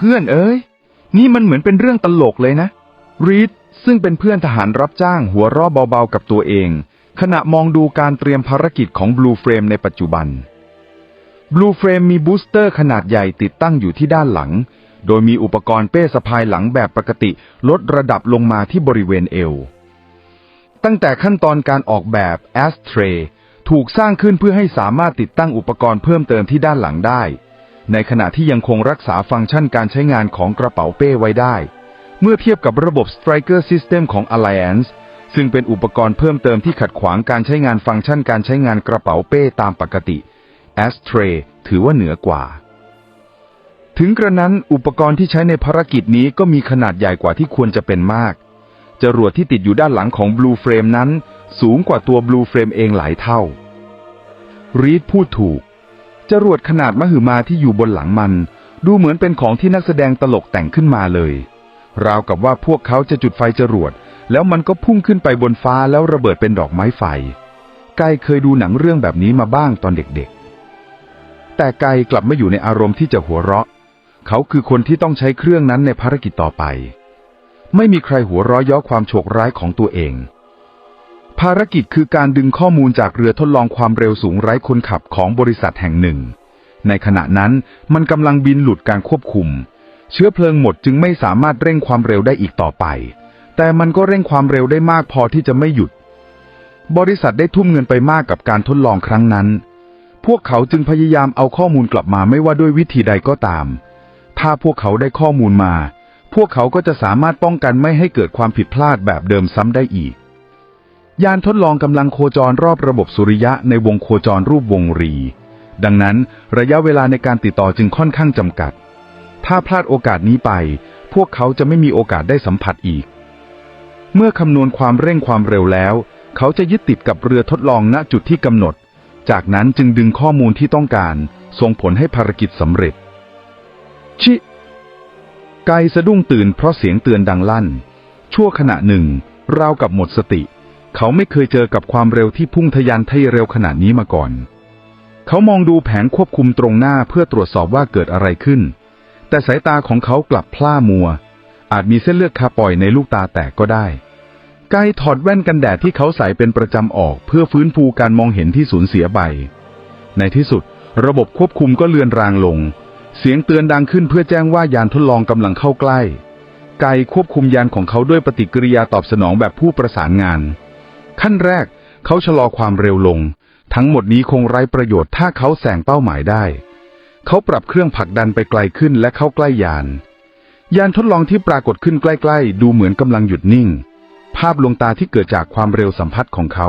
พื่อนเอ้ย นี่มันเหมือนเป็นเรื่องตลกเลยนะ รีดซึ่งเป็นเพื่อนทหารรับจ้างหัวเราะเบาๆกับตัวเอง ขณะมองดูการเตรียมภารกิจของ Blue Frame ในปัจจุบัน Blue Frame มีบูสเตอร์ขนาดใหญ่ติดตั้งอยู่ที่ด้านหลัง โดยมีอุปกรณ์เป้สะพายหลังแบบปกติลดระดับลงมาที่บริเวณเอว ตั้งแต่ขั้นตอนการออกแบบ a s t r a y ถูกสร้างขึ้นเพื่อให้สามารถติดตั้งอุปกรณ์เพิ่มเติมที่ด้านหลังได้ ในขณะที่ยังคงรักษาฟังก์ชันการใช้งานของกระเป๋าเป้ไว้ได้ เมื่อเทียบกับระบบ Striker System ของ Alliance ซึ่งเป็นอุปกรณ์เพิ่มเติมที่ขัดขวางการใช้งานฟังก์ชันการใช้งานกระเป๋าเป้ตามปกติ a s t r a y ถือว่าเหนือกว่า ถึงกระนั้นอุปกรณ์ที่ใช้ในภารกิจนี้ก็มีขนาดใหญ่กว่าที่ควรจะเป็นมาก จรวดที่ติดอยู่ด้านหลังของ Blue Frame นั้น สูงกว่าตัว Blue Frame เองหลายเท่ารีดพูดถูก จรวดขนาดมหึมาที่อยู่บนหลังมัน ดูเหมือนเป็นของที่นักแสดงตลกแต่งขึ้นมาเลย ราวกับว่าพวกเขาจะจุดไฟจรวด แล้วมันก็พุ่งขึ้นไปบนฟ้าแล้วระเบิดเป็นดอกไม้ไฟ ไกเคยดูหนังเรื่องแบบนี้มาบ้างตอนเด็กๆ แต่ไกกลับไม่อยู่ในอารมณ์ที่จะหัวเราะ เขาคือคนที่ต้องใช้เครื่องนั้นในภารกิจต่อไป ไม่มีใครหัวเราะย่อความโชคร้ายของตัวเอง ภารกิจคือการดึงข้อมูลจากเรือทดลองความเร็วสูงไร้คนขับของบริษัทแห่งหนึ่ง ในขณะนั้นมันกำลังบินหลุดการควบคุม เชื้อเพลิงหมดจึงไม่สามารถเร่งความเร็วได้อีกต่อไป แต่มันก็เร่งความเร็วได้มากพอที่จะไม่หยุด บริษัทได้ทุ่มเงินไปมากกับการทดลองครั้งนั้น พวกเขาจึงพยายามเอาข้อมูลกลับมาไม่ว่าด้วยวิธีใดก็ตาม ถ้าพวกเขาได้ข้อมูลมา พวกเขาก็จะสามารถป้องกันไม่ให้เกิดความผิดพลาดแบบเดิมซ้ำได้อีก ยานทดลองกำลังโคจรรอบระบบสุริยะในวงโคจรรูปวงรี ดังนั้นระยะเวลาในการติดต่อจึงค่อนข้างจำกัด ถ้าพลาดโอกาสนี้ไป พวกเขาจะไม่มีโอกาสได้สัมผัสอีก เมื่อคำนวณความเร่งความเร็วแล้ว เขาจะยึดติดกับเรือทดลองณจุดที่กำหนด จากนั้นจึงดึงข้อมูลที่ต้องการ ส่งผลให้ภารกิจสำเร็จ ชิไกสะดุ้งตื่นเพราะเสียงเตือนดังลั่น ชั่วขณะหนึ่งราวกับหมดสติ เขาไม่เคยเจอกับความเร็วที่พุ่งทะยานทะเยเร็วขนาดนี้มาก่อน เขามองดูแผงควบคุมตรงหน้าเพื่อตรวจสอบว่าเกิดอะไรขึ้น แต่สายตาของเขากลับพล่ามัว อาจมีเส้นเลือดคาปล่อยในลูกตาแตกก็ได้ไกถอดแว่นกันแดดที่เขาใส่เป็นประจำออกเพื่อฟื้นฟูการมองเห็นที่สูญเสียไป ในที่สุด ระบบควบคุมก็เลือนรางลง เสียงเตือนดังขึ้นเพื่อแจ้งว่ายานทดลองกำลังเข้าใกล้ ไกควบคุมยานของเขาด้วยปฏิกิริยาตอบสนองแบบผู้ประสานงาน ขั้นแรกเขาชะลอความเร็วลง ทั้งหมดนี้คงไร้ประโยชน์ถ้าเขาแซงเป้าหมายได้ เขาปรับเครื่องผลักดันไปไกลขึ้นและเข้าใกล้ยาน ยานทดลองที่ปรากฏขึ้นใกล้ ๆ ดูเหมือนกำลังหยุดนิ่ง ภาพลวงตาที่เกิดจากความเร็วสัมผัสของเขา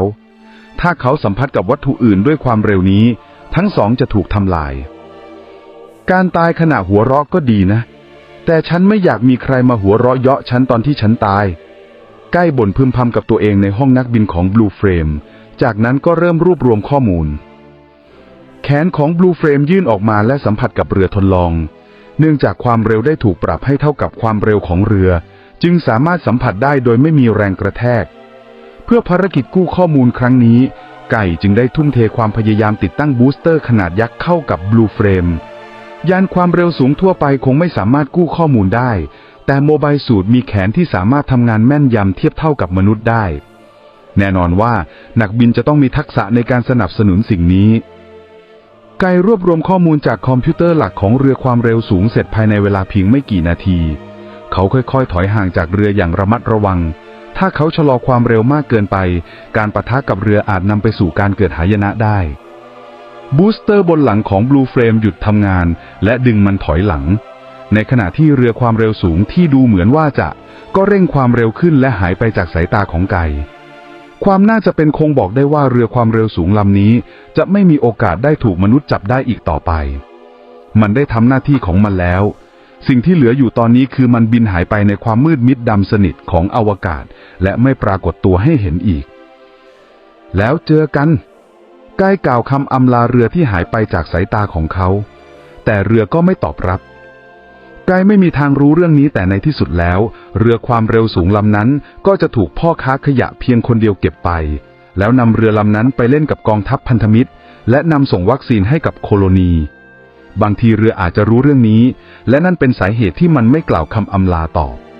ถ้าเขาสัมผัสกับวัตถุอื่นด้วยความเร็วนี้ ทั้งสองจะถูกทำลาย การตายขณะหัวเราะก็ดีนะ แต่ฉันไม่อยากมีใครมาหัวเราะเยาะฉันตอนที่ฉันตาย ใกล้บ่นพึมพำกับตัวเองในห้องนักบินของ Blue Frame จากนั้นก็เริ่มรวบรวมข้อมูล แขนของ Blue Frame ยื่นออกมาและสัมผัสกับเรือทดลอง เนื่องจากความเร็วได้ถูกปรับให้เท่ากับความเร็วของเรือ จึงสามารถสัมผัสได้โดยไม่มีแรงกระแทก เพื่อภารกิจกู้ข้อมูลครั้งนี้ ไก่จึงได้ทุ่มเทความพยายามติดตั้งบูสเตอร์ขนาดยักษ์เข้ากับ Blue Frame ยานความเร็วสูงทั่วไปคงไม่สามารถกู้ข้อมูลได้ แต่โมบายสูตรมีแขนที่สามารถทำงานแม่นยำเทียบเท่ากับมนุษย์ได้ แน่นอนว่านักบินจะต้องมีทักษะในการสนับสนุนสิ่งนี้ ไกรวบรวมข้อมูลจากคอมพิวเตอร์หลักของเรือความเร็วสูงเสร็จภายในเวลาเพียงไม่กี่นาที เขาค่อยๆ ถอยห่างจากเรืออย่างระมัดระวัง ถ้าเขาชะลอความเร็วมากเกินไป การปะทะกับเรืออาจนำไปสู่การเกิดหายนะได้บูสเตอร์บนหลังของ Blue Frame หยุดทำงาน และดึงมันถอยหลัง ในขณะที่เรือความเร็วสูงที่ดูเหมือนว่าจะก็เร่งความเร็วขึ้นและหายไปจากสายตาของไก่ความน่าจะเป็นคงบอกได้ว่าเรือความเร็วสูงลำนี้ จะไม่มีโอกาสได้ถูกมนุษย์จับได้อีกต่อไป มันได้ทำหน้าที่ของมันแล้ว สิ่งที่เหลืออยู่ตอนนี้คือมันบินหายไปในความมืดมิดดำสนิทของอวกาศ และไม่ปรากฏตัวให้เห็นอีก แล้วเจอกันใกล้กล่าวคำอำลาเรือที่หายไปจากสายตาของเขา แต่เรือก็ไม่ตอบรับ ไกไม่มีทางรู้เรื่องนี้แต่ในที่สุดแล้ว เรือความเร็วสูงลำนั้น ก็จะถูกพ่อค้าขยะเพียงคนเดียวเก็บไป แล้วนำเรือลำนั้นไปเล่นกับกองทัพพันธมิตร และนำส่งวัคซีนให้กับโคโลนี บางทีเรืออาจจะรู้เรื่องนี้ และนั่นเป็นสาเหตุที่มันไม่กล่าวคำอำลาตอบ